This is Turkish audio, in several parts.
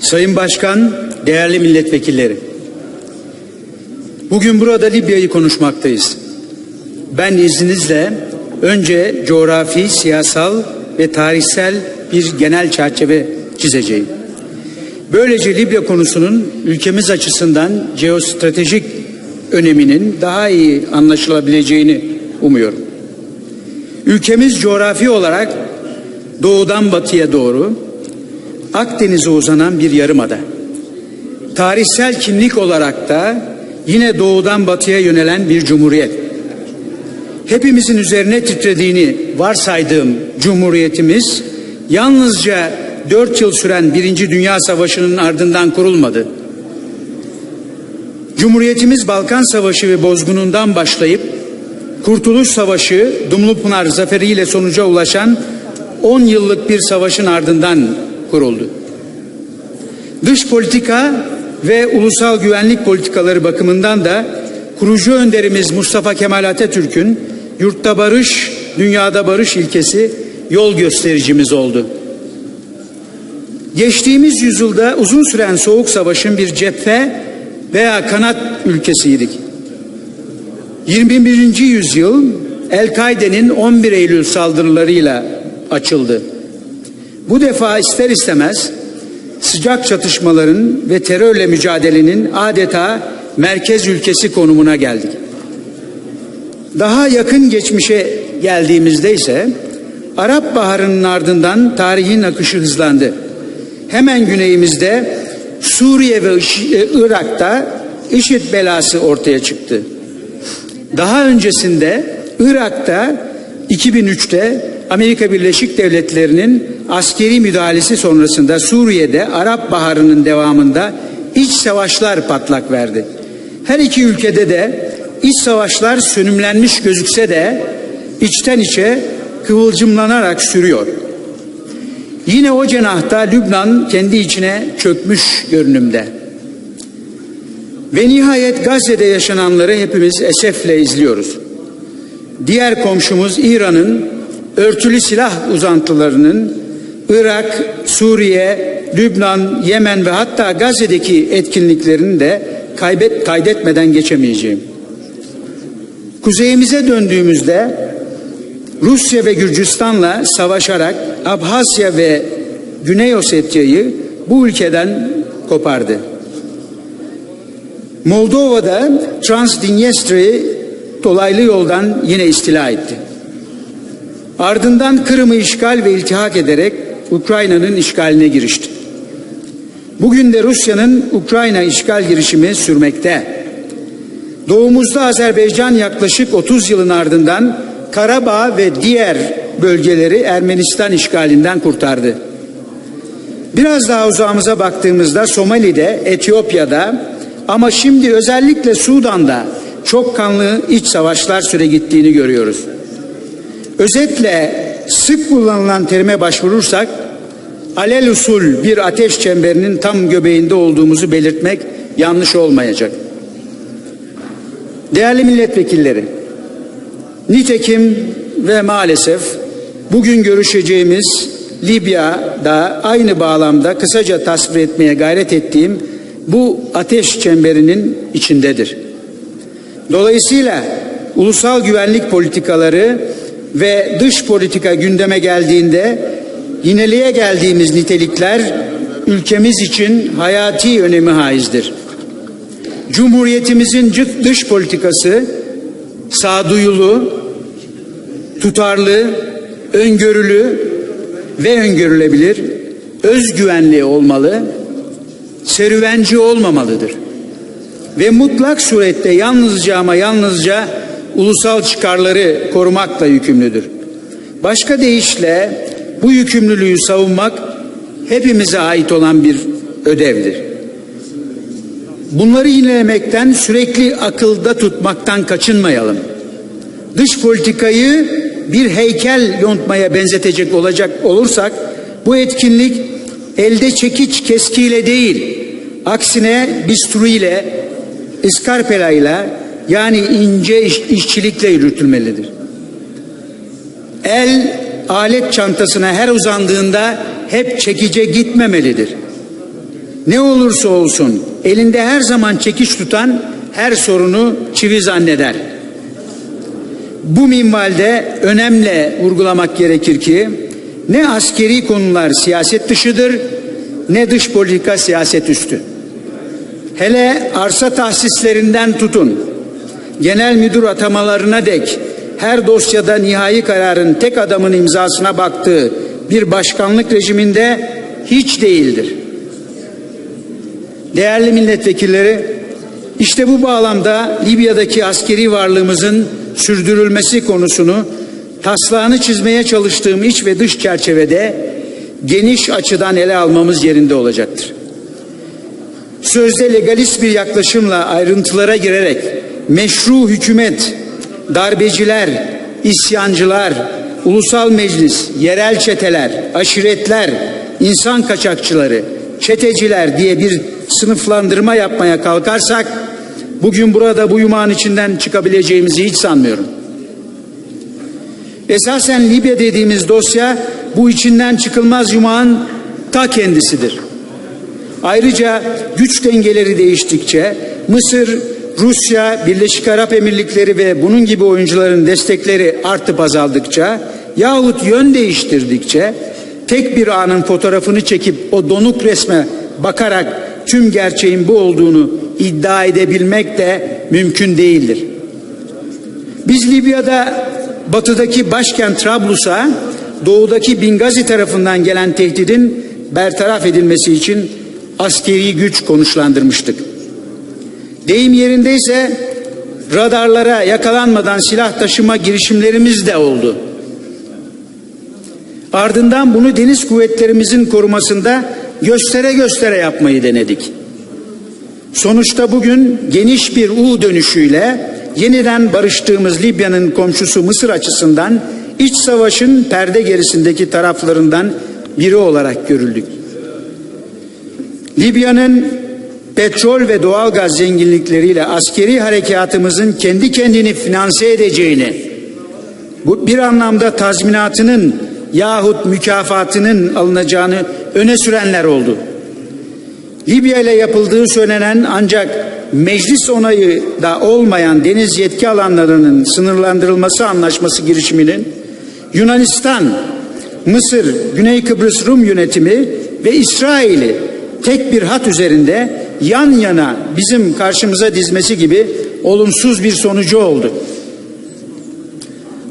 Sayın Başkan, değerli milletvekilleri. Bugün burada Libya'yı konuşmaktayız. Ben izninizle önce coğrafi, siyasal ve tarihsel bir genel çerçeve çizeceğim. Böylece Libya konusunun ülkemiz açısından jeostratejik öneminin daha iyi anlaşılabileceğini umuyorum. Ülkemiz coğrafi olarak doğudan batıya doğru Akdeniz'e uzanan bir yarımada. Tarihsel kimlik olarak da yine doğudan batıya yönelen bir cumhuriyet. Hepimizin üzerine titrediğini varsaydığım cumhuriyetimiz yalnızca dört yıl süren Birinci Dünya Savaşı'nın ardından kurulmadı. Cumhuriyetimiz Balkan Savaşı ve bozgunundan başlayıp Kurtuluş Savaşı, Dumlupınar zaferiyle sonuca ulaşan 10 yıllık bir savaşın ardından kuruldu. Dış politika ve ulusal güvenlik politikaları bakımından da kurucu önderimiz Mustafa Kemal Atatürk'ün yurtta barış, dünyada barış ilkesi yol göstericimiz oldu. Geçtiğimiz yüzyılda uzun süren soğuk savaşın bir cephe veya kanat ülkesiydik. 21. yüzyıl El-Kaide'nin 11 Eylül saldırılarıyla açıldı. Bu defa ister istemez sıcak çatışmaların ve terörle mücadelenin adeta merkez ülkesi konumuna geldik. Daha yakın geçmişe geldiğimizde ise Arap Baharı'nın ardından tarihin akışı hızlandı. Hemen güneyimizde Suriye ve Irak'ta IŞİD belası ortaya çıktı. Daha öncesinde Irak'ta 2003'te Amerika Birleşik Devletleri'nin askeri müdahalesi sonrasında Suriye'de Arap Baharı'nın devamında iç savaşlar patlak verdi. Her iki ülkede de iç savaşlar sönümlenmiş gözükse de içten içe kıvılcımlanarak sürüyor. Yine o cenahta Lübnan kendi içine çökmüş görünümde. Ve nihayet Gazze'de yaşananları hepimiz esefle izliyoruz. Diğer komşumuz İran'ın örtülü silah uzantılarının Irak, Suriye, Lübnan, Yemen ve hatta Gazze'deki etkinliklerini de kaybet, kaydetmeden geçemeyeceğim. Kuzeyimize döndüğümüzde Rusya ve Gürcistan'la savaşarak Abhasya ve Güney Osetya'yı bu ülkeden kopardı. Moldova'da Transdniestr'i dolaylı yoldan yine istila etti. Ardından Kırım'ı işgal ve iltihak ederek Ukrayna'nın işgaline girişti. Bugün de Rusya'nın Ukrayna işgal girişimi sürmekte. Doğumuzda Azerbaycan yaklaşık 30 yılın ardından Karabağ ve diğer bölgeleri Ermenistan işgalinden kurtardı. Biraz daha uzağımıza baktığımızda Somali'de, Etiyopya'da ama şimdi özellikle Sudan'da çok kanlı iç savaşlar süre gittiğini görüyoruz. Özetle sık kullanılan terime başvurursak alel usul bir ateş çemberinin tam göbeğinde olduğumuzu belirtmek yanlış olmayacak. Değerli milletvekilleri, nitekim ve maalesef bugün görüşeceğimiz Libya'da aynı bağlamda kısaca tasvir etmeye gayret ettiğim bu ateş çemberinin içindedir. Dolayısıyla ulusal güvenlik politikaları ve dış politika gündeme geldiğinde yineliğe geldiğimiz nitelikler ülkemiz için hayati önemi haizdir. Cumhuriyetimizin dış politikası sağduyulu, tutarlı, öngörülü ve öngörülebilir, özgüvenli olmalı, serüvenci olmamalıdır. Ve mutlak surette yalnızca ama yalnızca ulusal çıkarları korumakla yükümlüdür. Başka deyişle bu yükümlülüğü savunmak hepimize ait olan bir ödevdir. Bunları yinelemekten sürekli akılda tutmaktan kaçınmayalım. Dış politikayı bir heykel yontmaya benzetecek olacak olursak bu etkinlik elde çekiç keskiyle değil aksine bisturiyle iskarpelayla yani ince iş, işçilikle yürütülmelidir. El alet çantasına her uzandığında hep çekice gitmemelidir. ne olursa olsun elinde her zaman çekiç tutan her sorunu çivi zanneder. Bu minvalde önemli vurgulamak gerekir ki ne askeri konular siyaset dışıdır ne dış politika siyaset üstü. Hele arsa tahsislerinden tutun genel müdür atamalarına dek her dosyada nihai kararın tek adamın imzasına baktığı bir başkanlık rejiminde hiç değildir. Değerli milletvekilleri, işte bu bağlamda Libya'daki askeri varlığımızın sürdürülmesi konusunu taslağını çizmeye çalıştığım iç ve dış çerçevede geniş açıdan ele almamız yerinde olacaktır. Sözde legalist bir yaklaşımla ayrıntılara girerek meşru hükümet, darbeciler, isyancılar, ulusal meclis, yerel çeteler, aşiretler, insan kaçakçıları, çeteciler diye bir sınıflandırma yapmaya kalkarsak bugün burada bu yumağın içinden çıkabileceğimizi hiç sanmıyorum. Esasen Libya dediğimiz dosya bu içinden çıkılmaz yumağın ta kendisidir. Ayrıca güç dengeleri değiştikçe Mısır, Rusya, Birleşik Arap Emirlikleri ve bunun gibi oyuncuların destekleri artıp azaldıkça yahut yön değiştirdikçe tek bir anın fotoğrafını çekip o donuk resme bakarak tüm gerçeğin bu olduğunu iddia edebilmek de mümkün değildir. Biz Libya'da batıdaki başkent Trablus'a doğudaki Bingazi tarafından gelen tehdidin bertaraf edilmesi için askeri güç konuşlandırmıştık. Deyim yerindeyse radarlara yakalanmadan silah taşıma girişimlerimiz de oldu. Ardından bunu deniz kuvvetlerimizin korumasında göstere göstere yapmayı denedik. Sonuçta bugün geniş bir U dönüşüyle yeniden barıştığımız Libya'nın komşusu Mısır açısından iç savaşın perde gerisindeki taraflarından biri olarak görüldük. Libya'nın petrol ve doğalgaz zenginlikleriyle askeri harekatımızın kendi kendini finanse edeceğini, bu bir anlamda tazminatının yahut mükafatının alınacağını öne sürenler oldu. Libya ile yapıldığı söylenen ancak meclis onayı da olmayan deniz yetki alanlarının sınırlandırılması anlaşması girişiminin Yunanistan, Mısır, Güney Kıbrıs Rum yönetimi ve İsrail'i tek bir hat üzerinde yan yana bizim karşımıza dizmesi gibi olumsuz bir sonucu oldu.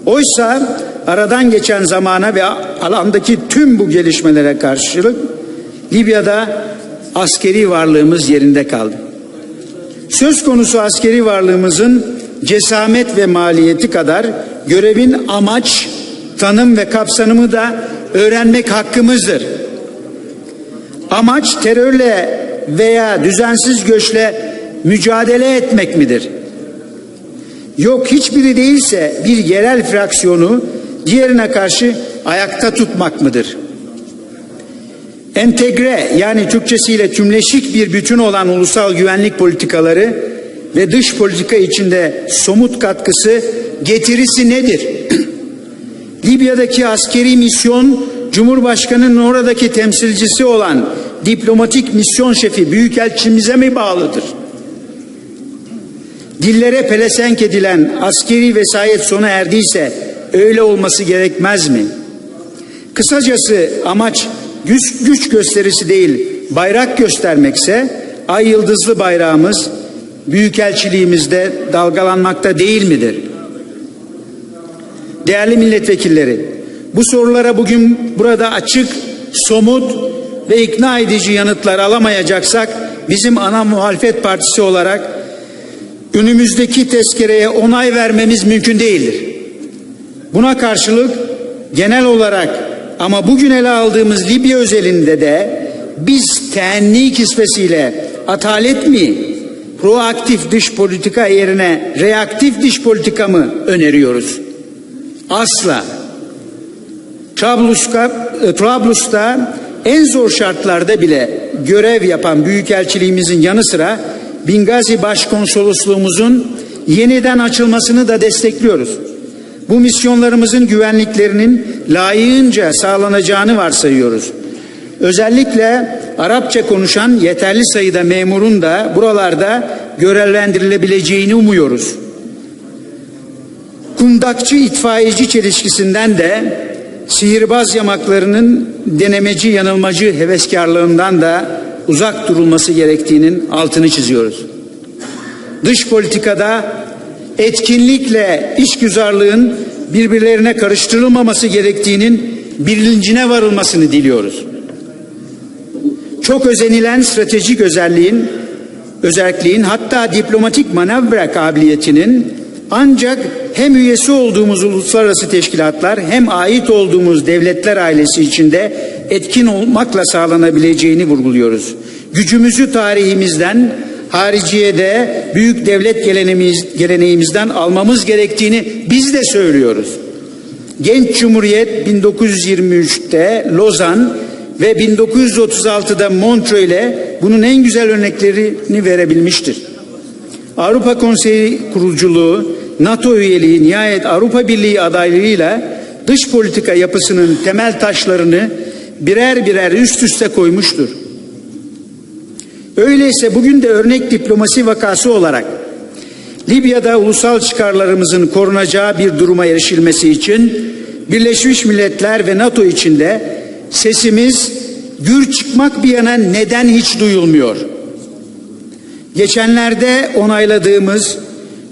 Oysa aradan geçen zamana ve alandaki tüm bu gelişmelere karşılık Libya'da askeri varlığımız yerinde kaldı. Söz konusu askeri varlığımızın cesamet ve maliyeti kadar görevin amaç, tanım ve kapsamı da öğrenmek hakkımızdır. Amaç terörle veya düzensiz göçle mücadele etmek midir? Yok hiçbiri değilse bir yerel fraksiyonu diğerine karşı ayakta tutmak mıdır? Entegre yani Türkçesiyle tümleşik bir bütün olan ulusal güvenlik politikaları ve dış politika içinde somut katkısı getirisi nedir? Libya'daki askeri misyon Cumhurbaşkanı'nın oradaki temsilcisi olan diplomatik misyon şefi büyükelçimize mi bağlıdır? Dillere pelesenk edilen askeri vesayet sona erdiyse öyle olması gerekmez mi? Kısacası amaç güç, güç gösterisi değil bayrak göstermekse ay yıldızlı bayrağımız büyükelçiliğimizde dalgalanmakta değil midir? Değerli milletvekilleri, bu sorulara bugün burada açık, somut ve ikna edici yanıtlar alamayacaksak bizim ana muhalefet partisi olarak önümüzdeki tezkereye onay vermemiz mümkün değildir. Buna karşılık genel olarak ama bugün ele aldığımız Libya özelinde de biz teenni kisvesiyle atalet mi, proaktif dış politika yerine reaktif dış politika mı öneriyoruz? Asla. Trablus'ta, Trablus'ta en zor şartlarda bile görev yapan büyükelçiliğimizin yanı sıra Bingazi Başkonsolosluğumuzun yeniden açılmasını da destekliyoruz. Bu misyonlarımızın güvenliklerinin layığınca sağlanacağını varsayıyoruz. Özellikle Arapça konuşan yeterli sayıda memurun da buralarda görevlendirilebileceğini umuyoruz. Kundakçı itfaiyeci çelişkisinden de sihirbaz yamaklarının denemeci yanılmacı heveskarlığından da uzak durulması gerektiğinin altını çiziyoruz. Dış politikada etkinlikle işgüzarlığın birbirlerine karıştırılmaması gerektiğinin bilincine varılmasını diliyoruz. Çok özenilen stratejik özelliğin, özelliğin hatta diplomatik manevra kabiliyetinin ancak hem üyesi olduğumuz uluslararası teşkilatlar hem ait olduğumuz devletler ailesi içinde etkin olmakla sağlanabileceğini vurguluyoruz. Gücümüzü tarihimizden, hariciyede büyük devlet geleneğimiz, geleneğimizden almamız gerektiğini biz de söylüyoruz. Genç Cumhuriyet 1923'te Lozan ve 1936'da Montreux ile bunun en güzel örneklerini verebilmiştir. Avrupa Konseyi kuruculuğu, NATO üyeliği, nihayet Avrupa Birliği adaylığıyla dış politika yapısının temel taşlarını birer birer üst üste koymuştur. Öyleyse bugün de örnek diplomasi vakası olarak Libya'da ulusal çıkarlarımızın korunacağı bir duruma erişilmesi için Birleşmiş Milletler ve NATO içinde sesimiz gür çıkmak bir yana neden hiç duyulmuyor? Geçenlerde onayladığımız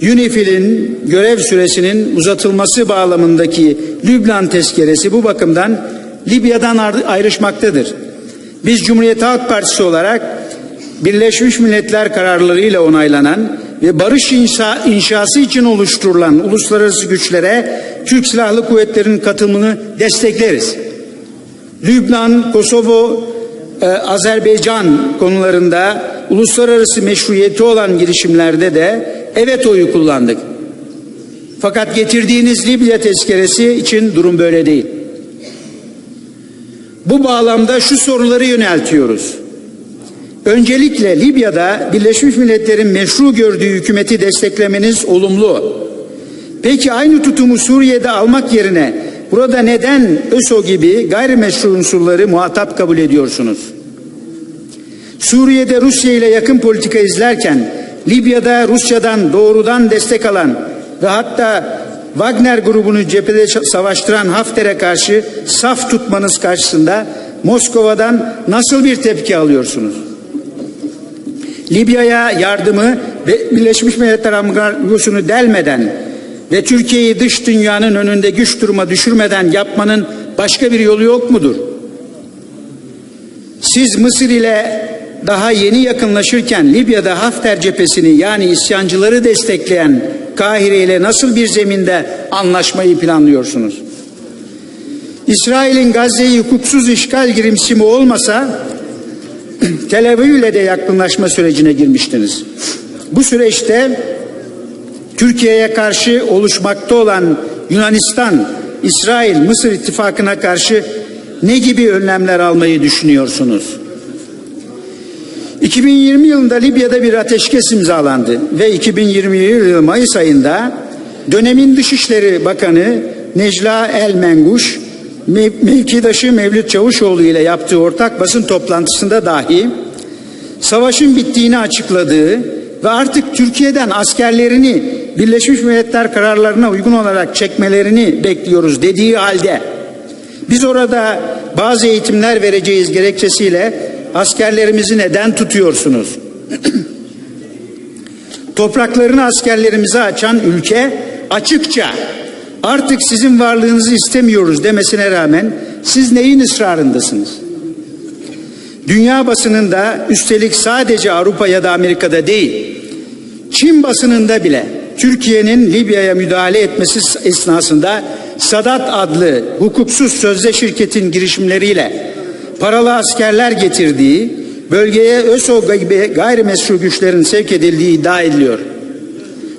UNIFIL'in görev süresinin uzatılması bağlamındaki Lübnan tezkeresi bu bakımdan Libya'dan ayrışmaktadır. Biz Cumhuriyet Halk Partisi olarak Birleşmiş Milletler kararlarıyla onaylanan ve barış inşa, inşası için oluşturulan uluslararası güçlere Türk Silahlı Kuvvetleri'nin katılımını destekleriz. Lübnan, Kosovo, e, Azerbaycan konularında uluslararası meşruiyeti olan girişimlerde de evet oyu kullandık. Fakat getirdiğiniz Libya tezkeresi için durum böyle değil. Bu bağlamda şu soruları yöneltiyoruz. Öncelikle Libya'da Birleşmiş Milletler'in meşru gördüğü hükümeti desteklemeniz olumlu. Peki aynı tutumu Suriye'de almak yerine burada neden ÖSO gibi gayrimeşru unsurları muhatap kabul ediyorsunuz? Suriye'de Rusya ile yakın politika izlerken Libya'da Rusya'dan doğrudan destek alan ve hatta Wagner grubunu cephede savaştıran Hafter'e karşı saf tutmanız karşısında Moskova'dan nasıl bir tepki alıyorsunuz? Libya'ya yardımı ve Birleşmiş Milletler Ambargosu'nu delmeden ve Türkiye'yi dış dünyanın önünde güç duruma düşürmeden yapmanın başka bir yolu yok mudur? Siz Mısır ile daha yeni yakınlaşırken Libya'da Hafter cephesini yani isyancıları destekleyen Kahire ile nasıl bir zeminde anlaşmayı planlıyorsunuz? İsrail'in Gazze'yi hukuksuz işgal girişimi olmasa Tel Aviv ile de yakınlaşma sürecine girmiştiniz. Bu süreçte Türkiye'ye karşı oluşmakta olan Yunanistan, İsrail, Mısır ittifakına karşı ne gibi önlemler almayı düşünüyorsunuz? 2020 yılında Libya'da bir ateşkes imzalandı ve 2021 yılı Mayıs ayında dönemin Dışişleri Bakanı Necla El Menguş mevkidaşı Mevlüt Çavuşoğlu ile yaptığı ortak basın toplantısında dahi savaşın bittiğini açıkladığı ve artık Türkiye'den askerlerini Birleşmiş Milletler kararlarına uygun olarak çekmelerini bekliyoruz dediği halde biz orada bazı eğitimler vereceğiz gerekçesiyle askerlerimizi neden tutuyorsunuz? Topraklarını askerlerimize açan ülke açıkça artık sizin varlığınızı istemiyoruz demesine rağmen siz neyin ısrarındasınız? Dünya basınında üstelik sadece Avrupa ya da Amerika'da değil, Çin basınında bile Türkiye'nin Libya'ya müdahale etmesi esnasında Sadat adlı hukuksuz sözde şirketin girişimleriyle paralı askerler getirdiği, bölgeye ÖSO gibi gayrimeşru güçlerin sevk edildiği iddia ediliyor.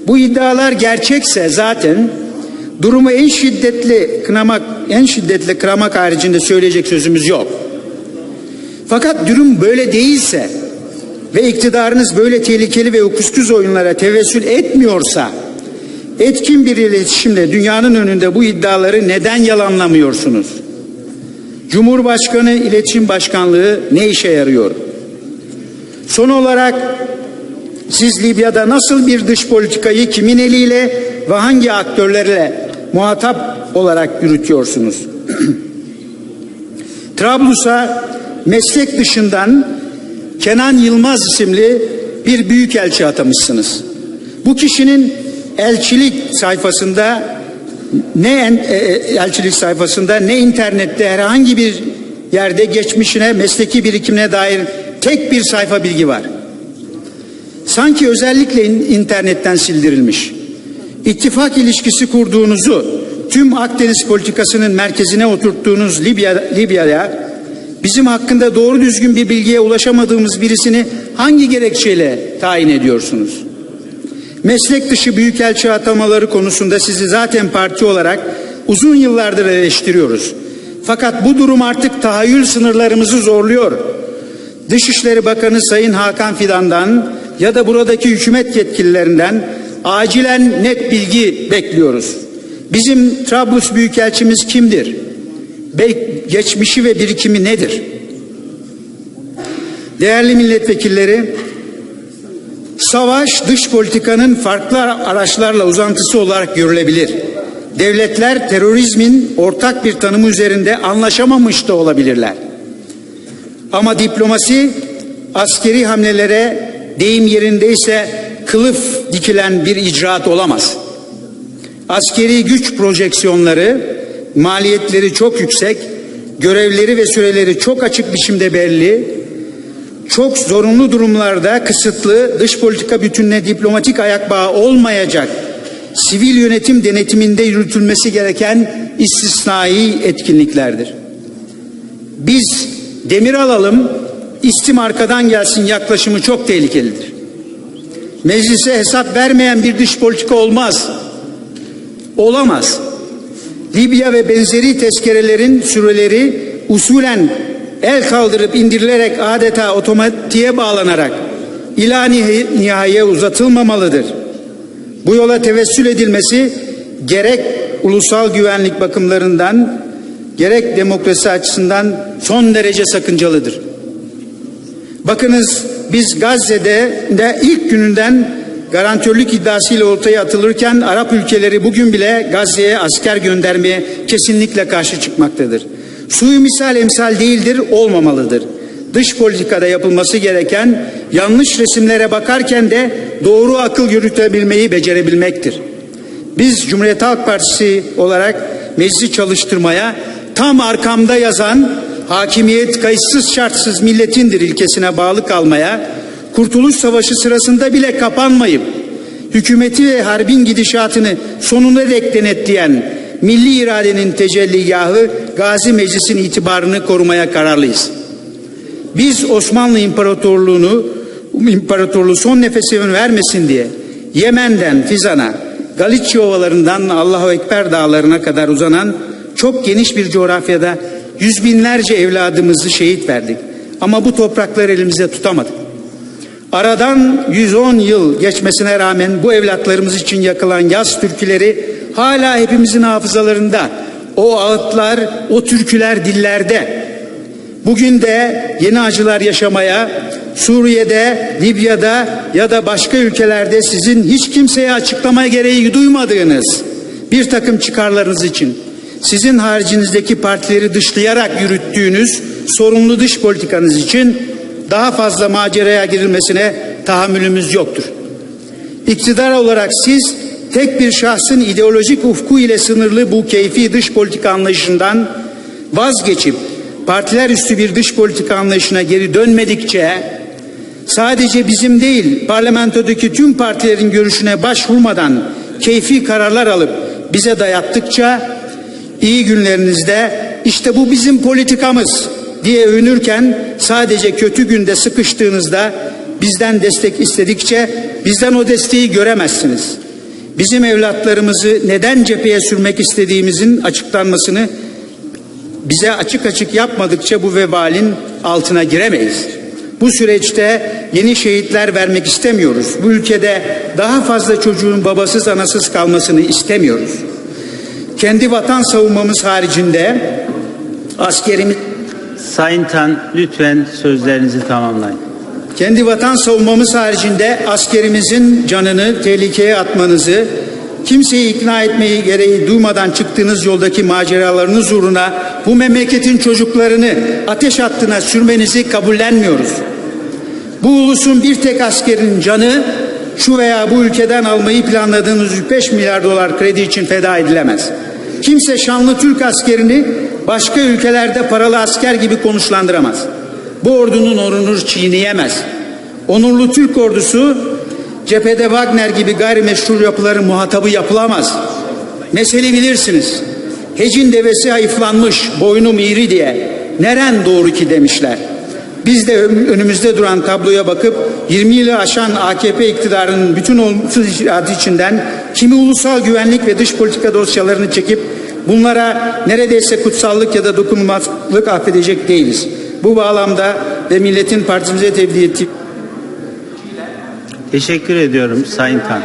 Bu iddialar gerçekse zaten durumu en şiddetli kınamak, en şiddetli kınamak haricinde söyleyecek sözümüz yok. Fakat durum böyle değilse ve iktidarınız böyle tehlikeli ve hukuksuz oyunlara tevessül etmiyorsa etkin bir iletişimle dünyanın önünde bu iddiaları neden yalanlamıyorsunuz? Cumhurbaşkanı İletişim Başkanlığı ne işe yarıyor? Son olarak siz Libya'da nasıl bir dış politikayı kimin eliyle ve hangi aktörlerle muhatap olarak yürütüyorsunuz? Trablus'a meslek dışından Kenan Yılmaz isimli bir büyükelçi atamışsınız. Bu kişinin elçilik sayfasında ne en- e, e, elçilik sayfasında ne internette herhangi bir yerde geçmişine, mesleki birikimine dair tek bir sayfa bilgi var. Sanki özellikle in- internetten sildirilmiş. İttifak ilişkisi kurduğunuzu, tüm Akdeniz politikasının merkezine oturttuğunuz Libya, Libya'ya bizim hakkında doğru düzgün bir bilgiye ulaşamadığımız birisini hangi gerekçeyle tayin ediyorsunuz? Meslek dışı büyükelçi atamaları konusunda sizi zaten parti olarak uzun yıllardır eleştiriyoruz. Fakat bu durum artık tahayyül sınırlarımızı zorluyor. Dışişleri Bakanı Sayın Hakan Fidan'dan ya da buradaki hükümet yetkililerinden acilen net bilgi bekliyoruz. Bizim Trablus Büyükelçimiz kimdir? Be- geçmişi ve birikimi nedir? Değerli milletvekilleri, Savaş dış politikanın farklı araçlarla uzantısı olarak görülebilir. Devletler terörizmin ortak bir tanımı üzerinde anlaşamamış da olabilirler. Ama diplomasi askeri hamlelere deyim yerindeyse kılıf dikilen bir icraat olamaz. Askeri güç projeksiyonları maliyetleri çok yüksek, görevleri ve süreleri çok açık biçimde belli, çok zorunlu durumlarda kısıtlı dış politika bütününe diplomatik ayak bağı olmayacak sivil yönetim denetiminde yürütülmesi gereken istisnai etkinliklerdir. Biz demir alalım, istim arkadan gelsin yaklaşımı çok tehlikelidir. Meclise hesap vermeyen bir dış politika olmaz. Olamaz. Libya ve benzeri tezkerelerin süreleri usulen el kaldırıp indirilerek adeta otomatiğe bağlanarak ila nihay- nihayeye uzatılmamalıdır. Bu yola tevessül edilmesi gerek ulusal güvenlik bakımlarından gerek demokrasi açısından son derece sakıncalıdır. Bakınız biz Gazze'de de ilk gününden garantörlük iddiasıyla ortaya atılırken Arap ülkeleri bugün bile Gazze'ye asker göndermeye kesinlikle karşı çıkmaktadır. Suyu misal emsal değildir, olmamalıdır. Dış politikada yapılması gereken yanlış resimlere bakarken de doğru akıl yürütebilmeyi becerebilmektir. Biz Cumhuriyet Halk Partisi olarak meclisi çalıştırmaya tam arkamda yazan hakimiyet kayıtsız şartsız milletindir ilkesine bağlı kalmaya, Kurtuluş Savaşı sırasında bile kapanmayıp hükümeti ve harbin gidişatını sonuna dek denetleyen milli iradenin tecelligahı Gazi Meclis'in itibarını korumaya kararlıyız. Biz Osmanlı İmparatorluğunu İmparatorluğu son nefesini vermesin diye Yemen'den Fizan'a, Galicia ovalarından Allahu Ekber dağlarına kadar uzanan çok geniş bir coğrafyada yüz binlerce evladımızı şehit verdik. Ama bu toprakları elimizde tutamadık. Aradan 110 yıl geçmesine rağmen bu evlatlarımız için yakılan yaz türküleri hala hepimizin hafızalarında. O ağıtlar, o türküler dillerde. Bugün de yeni acılar yaşamaya, Suriye'de, Libya'da ya da başka ülkelerde sizin hiç kimseye açıklama gereği duymadığınız bir takım çıkarlarınız için sizin haricinizdeki partileri dışlayarak yürüttüğünüz sorumlu dış politikanız için daha fazla maceraya girilmesine tahammülümüz yoktur. İktidar olarak siz tek bir şahsın ideolojik ufku ile sınırlı bu keyfi dış politika anlayışından vazgeçip partiler üstü bir dış politika anlayışına geri dönmedikçe sadece bizim değil parlamentodaki tüm partilerin görüşüne başvurmadan keyfi kararlar alıp bize dayattıkça iyi günlerinizde işte bu bizim politikamız diye övünürken sadece kötü günde sıkıştığınızda bizden destek istedikçe bizden o desteği göremezsiniz. Bizim evlatlarımızı neden cepheye sürmek istediğimizin açıklanmasını bize açık açık yapmadıkça bu vebalin altına giremeyiz. Bu süreçte yeni şehitler vermek istemiyoruz. Bu ülkede daha fazla çocuğun babasız anasız kalmasını istemiyoruz. Kendi vatan savunmamız haricinde askerimiz Sayın Tan lütfen sözlerinizi tamamlayın. Kendi vatan savunmamız haricinde askerimizin canını tehlikeye atmanızı, kimseyi ikna etmeyi gereği duymadan çıktığınız yoldaki maceralarınız uğruna bu memleketin çocuklarını ateş hattına sürmenizi kabullenmiyoruz. Bu ulusun bir tek askerin canı şu veya bu ülkeden almayı planladığınız 5 milyar dolar kredi için feda edilemez. Kimse şanlı Türk askerini başka ülkelerde paralı asker gibi konuşlandıramaz. Bu ordunun onurunu çiğneyemez. Onurlu Türk ordusu cephede Wagner gibi gayrimeşru yapıların muhatabı yapılamaz. Mesele bilirsiniz. Hecin devesi hayıflanmış, boynum eğri diye. Neren doğru ki demişler. Biz de önümüzde duran tabloya bakıp 20 yılı aşan AKP iktidarının bütün olumsuz icraatı içinden kimi ulusal güvenlik ve dış politika dosyalarını çekip bunlara neredeyse kutsallık ya da dokunulmazlık affedecek değiliz. Bu bağlamda ve milletin partimize tevdi ettiği Teşekkür ediyorum Sayın Tan.